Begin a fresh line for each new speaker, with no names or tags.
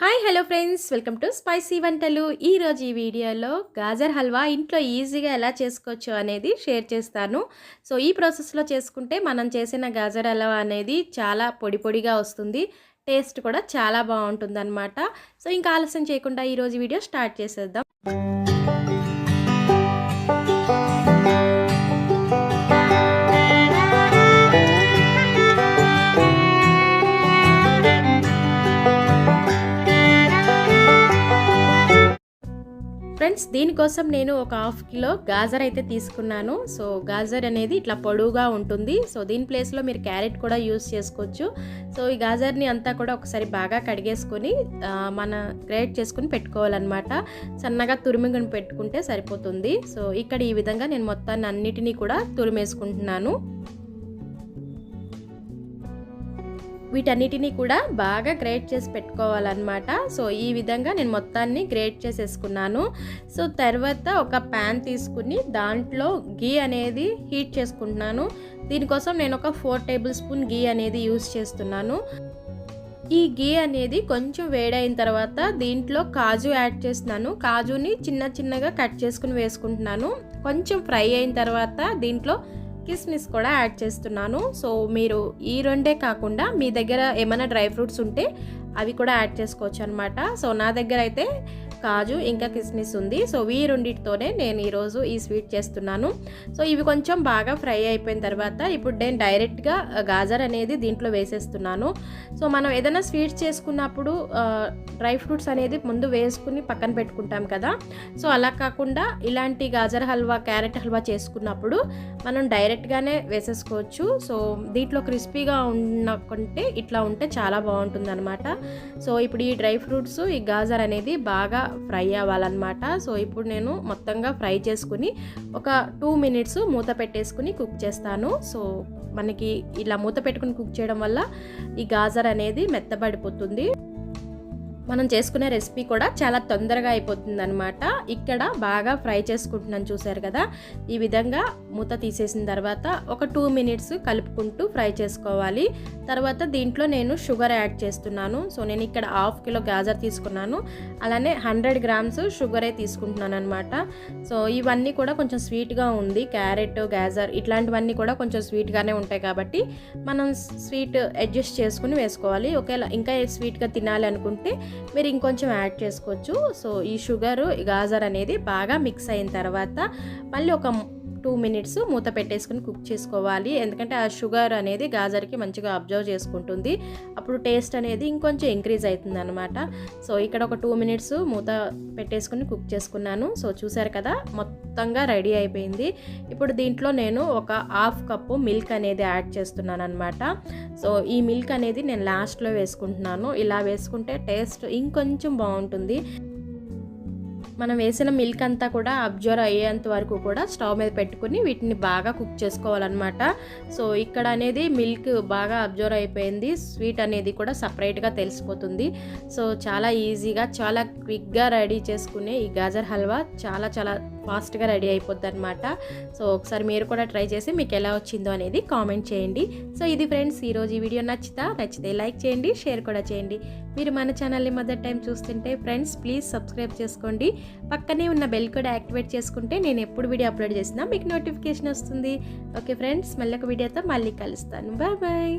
Hi hello friends welcome to spicy వంటలు ఈరోజు ఈ వీడియోలో గాజర్ హల్వా ఇంట్లో ఈజీగా ఎలా చేసుకోవచ్చు అనేది షేర్ చేస్తాను. సో ఈ ప్రాసెస్లో చేసుకుంటే మనం చేసిన గాజర్ హల్వా అనేది చాలా పొడి పొడిగా వస్తుంది. టేస్ట్ కూడా చాలా బాగుంటుంది సో ఇంకా ఆలస్యం చేయకుండా ఈరోజు వీడియో స్టార్ట్ చేసేద్దాం. ఫ్రెండ్స్ దీనికోసం నేను ఒక హాఫ్ కిలో గాజర్ అయితే తీసుకున్నాను. సో గాజర్ అనేది ఇట్లా పొడవుగా ఉంటుంది. సో దీని ప్లేస్లో మీరు క్యారెట్ కూడా యూస్ చేసుకోవచ్చు. సో ఈ గాజర్ని అంతా కూడా ఒకసారి బాగా కడిగేసుకొని మన గ్రేట్ చేసుకుని పెట్టుకోవాలన్నమాట. సన్నగా తురిమికొని పెట్టుకుంటే సరిపోతుంది. సో ఇక్కడ ఈ విధంగా నేను మొత్తాన్ని అన్నిటినీ కూడా తురిమేసుకుంటున్నాను. వీటన్నిటిని కూడా బాగా గ్రేట్ చేసి పెట్టుకోవాలన్నమాట. సో ఈ విధంగా నేను మొత్తాన్ని గ్రేట్ చేసేసుకున్నాను. సో తర్వాత ఒక ప్యాన్ తీసుకుని దాంట్లో గీ అనేది హీట్ చేసుకుంటున్నాను. దీనికోసం నేను ఒక ఫోర్ టేబుల్ స్పూన్ గీ అనేది యూస్ చేస్తున్నాను. ఈ గీ అనేది కొంచెం వేడైన తర్వాత దీంట్లో కాజు యాడ్ చేస్తున్నాను. కాజుని చిన్న చిన్నగా కట్ చేసుకుని వేసుకుంటున్నాను. కొంచెం ఫ్రై అయిన తర్వాత దీంట్లో కిస్మిస్ కూడా యాడ్ చేస్తున్నాను. సో మీరు ఈ రెండే కాకుండా మీ దగ్గర ఏమైనా డ్రై ఫ్రూట్స్ ఉంటే అవి కూడా యాడ్ చేసుకోవచ్చు అనమాట సో నా దగ్గర అయితే కాజు ఇంకా కిస్మిస్ ఉంది. సో ఈ రెండింటితోనే నేను ఈరోజు ఈ స్వీట్ చేస్తున్నాను. సో ఇవి కొంచెం బాగా ఫ్రై అయిపోయిన తర్వాత ఇప్పుడు నేను డైరెక్ట్గా గాజర్ అనేది దీంట్లో వేసేస్తున్నాను. సో మనం ఏదైనా స్వీట్స్ చేసుకున్నప్పుడు డ్రై ఫ్రూట్స్ అనేది ముందు వేసుకుని పక్కన పెట్టుకుంటాం కదా. సో అలా కాకుండా ఇలాంటి గాజర్ హల్వా క్యారెట్ హల్వా చేసుకున్నప్పుడు మనం డైరెక్ట్గానే వేసేసుకోవచ్చు. సో దీంట్లో క్రిస్పీగా ఉన్నకుంటే ఇట్లా ఉంటే చాలా బాగుంటుంది అనమాట సో ఇప్పుడు ఈ డ్రై ఫ్రూట్స్ ఈ గాజర్ అనేది బాగా ఫ్రై అవ్వాలన్నమాట. సో ఇప్పుడు నేను మొత్తంగా ఫ్రై చేసుకుని ఒక టూ మినిట్స్ మూత పెట్టేసుకుని కుక్ చేస్తాను. సో మనకి ఇలా మూత పెట్టుకుని కుక్ చేయడం వల్ల ఈ గాజర్ అనేది మెత్తబడిపోతుంది. మనం చేసుకునే రెసిపీ కూడా చాలా తొందరగా అయిపోతుంది అనమాట ఇక్కడ బాగా ఫ్రై చేసుకుంటున్నాను చూసారు కదా? ఈ విధంగా మూత తీసేసిన తర్వాత ఒక టూ మినిట్స్ కలుపుకుంటూ ఫ్రై చేసుకోవాలి. తర్వాత దీంట్లో నేను షుగర్ యాడ్ చేస్తున్నాను. సో నేను ఇక్కడ హాఫ్ కిలో గాజర్ తీసుకున్నాను. అలానే హండ్రెడ్ గ్రామ్స్ షుగరే తీసుకుంటున్నాను అనమాట సో ఇవన్నీ కూడా కొంచెం స్వీట్గా ఉంది. క్యారెట్ గాజర్ ఇట్లాంటివన్నీ కూడా కొంచెం స్వీట్గానే ఉంటాయి కాబట్టి మనం స్వీట్ అడ్జస్ట్ చేసుకుని వేసుకోవాలి. ఒకవేళ ఇంకా స్వీట్గా తినాలి అనుకుంటే మీరు ఇంకొంచెం యాడ్ చేసుకోవచ్చు. సో ఈ షుగర్ గాజర్ అనేది బాగా మిక్స్ అయిన తర్వాత మళ్ళీ ఒక టూ మినిట్స్ మూత పెట్టేసుకుని కుక్ చేసుకోవాలి. ఎందుకంటే ఆ షుగర్ అనేది గాజర్కి మంచిగా అబ్జర్వ్ చేసుకుంటుంది. అప్పుడు టేస్ట్ అనేది ఇంకొంచెం ఇంక్రీజ్ అవుతుంది అనమాట సో ఇక్కడ ఒక టూ మినిట్స్ మూత పెట్టేసుకుని కుక్ చేసుకున్నాను. సో చూసారు కదా మొత్తంగా రెడీ అయిపోయింది. ఇప్పుడు దీంట్లో నేను ఒక హాఫ్ కప్పు మిల్క్ అనేది యాడ్ చేస్తున్నాను అనమాట సో ఈ మిల్క్ అనేది నేను లాస్ట్లో వేసుకుంటున్నాను. ఇలా వేసుకుంటే టేస్ట్ ఇంకొంచెం బాగుంటుంది. మనం వేసిన మిల్క్ అంతా కూడా అబ్జర్వ్ అయ్యేంత వరకు కూడా స్టవ్ మీద పెట్టుకుని వీటిని బాగా కుక్ చేసుకోవాలన్నమాట. సో ఇక్కడ అనేది మిల్క్ బాగా అబ్జర్వ్ అయిపోయింది. స్వీట్ అనేది కూడా సపరేట్గా తెలిసిపోతుంది. సో చాలా ఈజీగా చాలా క్విక్గా రెడీ చేసుకునే ఈ గాజర్ హల్వా చాలా చాలా ఫాస్ట్గా రెడీ అయిపోద్ది అనమాట సో ఒకసారి మీరు కూడా ట్రై చేసి మీకు ఎలా వచ్చిందో అనేది కామెంట్ చేయండి. సో ఇది ఫ్రెండ్స్ ఈరోజు ఈ వీడియో నచ్చితా నచ్చితే లైక్ చేయండి షేర్ కూడా చేయండి. మీరు మన ఛానల్ని మొదటి టైం చూస్తుంటే ఫ్రెండ్స్ ప్లీజ్ సబ్స్క్రైబ్ చేసుకోండి. పక్కనే ఉన్న బెల్ కూడా యాక్టివేట్ చేసుకుంటే నేను ఎప్పుడు వీడియో అప్లోడ్ చేసినా మీకు నోటిఫికేషన్ వస్తుంది. ఓకే ఫ్రెండ్స్ మళ్ళీ ఒక వీడియోతో మళ్ళీ కలుస్తాను. Bye bye.